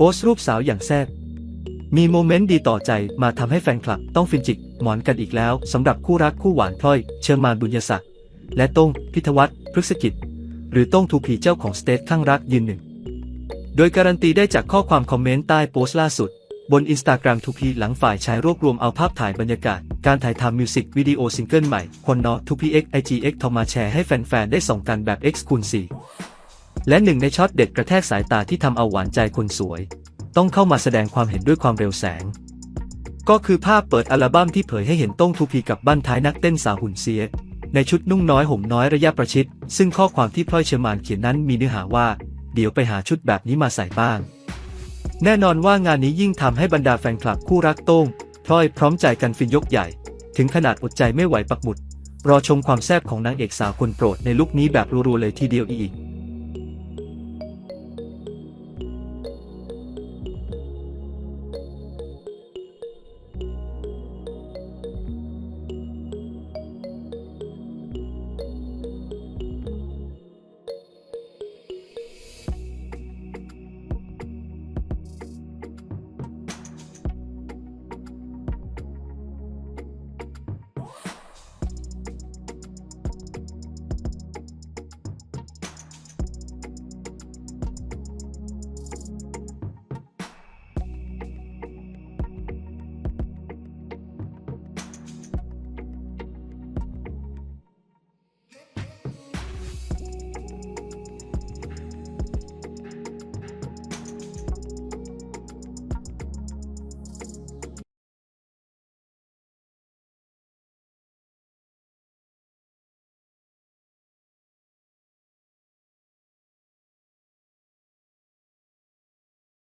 โพสต์รูปสาวอย่างแซ่บมีโมเมนต์ดีต่อใจมาทำให้แฟนคลับต้องฟินจิก หมอนกันอีกแล้วสำหรับคู่รักคู่หวานพลอย เชิญมานบุญยศักดิ์และต้งพิทวัฒน์พฤกษกิจ หรือต้งทูพีเจ้าของสเตทข้างรักยืนหนึ่ง โดยการันตีได้จากข้อความคอมเมนต์ใต้โพสต์ล่าสุด บนอินสตาแกรมทูพีหลังฝ่ายชายรวบรวมเอาภาพถ่ายบรรยากาศ การถ่ายทำมิวสิกวิดีโอซิงเกิลใหม่คนนอทูพีเอ็กไอจีเอ็กทอมาแชร์ให้แฟนๆได้ส่องกันแบบ X คูณ4 และหนึ่งในช็อตเด็ดกระแทกสายตาที่ทำเอาหวานใจคนสวย ต้องเข้ามาแสดงความเห็นด้วยความเร็วแสง ก็คือภาพเปิดอัลบั้มที่เผยให้เห็นต้งทูพีกับบ้านท้ายนักเต้นสาวหุ่นเสีย ในชุดนุ่งน้อยห่มน้อยระยะประชิด ซึ่งข้อความที่พลอยเชอร์มานเขียนนั้นมีเนื้อหาว่า เดี๋ยวไปหาชุดแบบนี้มาใส่บ้าง แน่นอนว่างานนี้ยิ่งทำให้บรรดาแฟนคลับคู่รักโต้งพลอยพร้อมใจกันฟินยกใหญ่ ถึงขนาดอดใจไม่ไหวปักหมุดรอชมความแซ่บของนางเอกสาวคนโปรดในลุคนี้แบบรัวๆเลยทีเดียวอีก